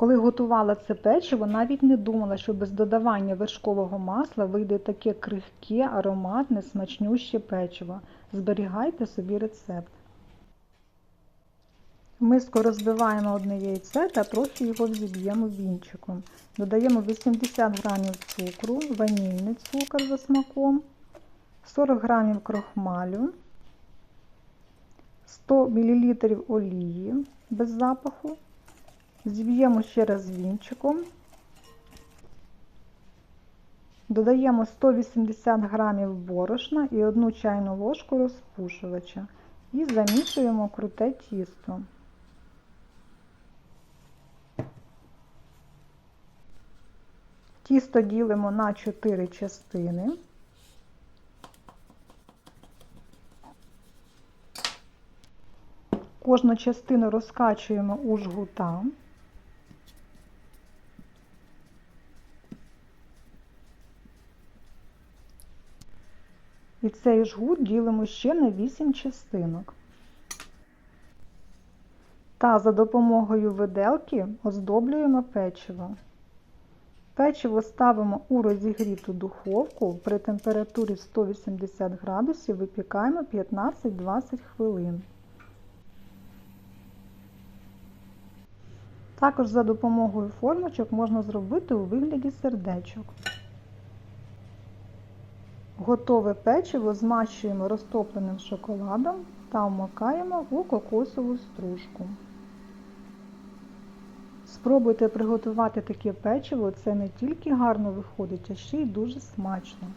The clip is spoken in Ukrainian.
Коли готувала це печиво, навіть не думала, що без додавання вершкового масла вийде таке крихке, ароматне, смачнюще печиво. Зберігайте собі рецепт. Миску розбиваємо одне яйце та трохи його взіб'ємо вінчиком. Додаємо 80 г цукру, ванільний цукор за смаком, 40 г крохмалю, 100 мл олії без запаху. Зіб'ємо ще раз вінчиком. Додаємо 180 г борошна і 1 чайну ложку розпушувача і замішуємо круте тісто. Тісто ділимо на 4 частини. Кожну частину розкачуємо у жгута. І цей жгут ділимо ще на 8 частинок. Та за допомогою виделки оздоблюємо печиво. Печиво ставимо у розігріту духовку при температурі 180 градусів, випікаємо 15-20 хвилин. Також за допомогою формочок можна зробити у вигляді сердечок. Готове печиво змащуємо розтопленим шоколадом та вмикаємо у кокосову стружку. Спробуйте приготувати таке печиво, це не тільки гарно виходить, а ще й дуже смачно.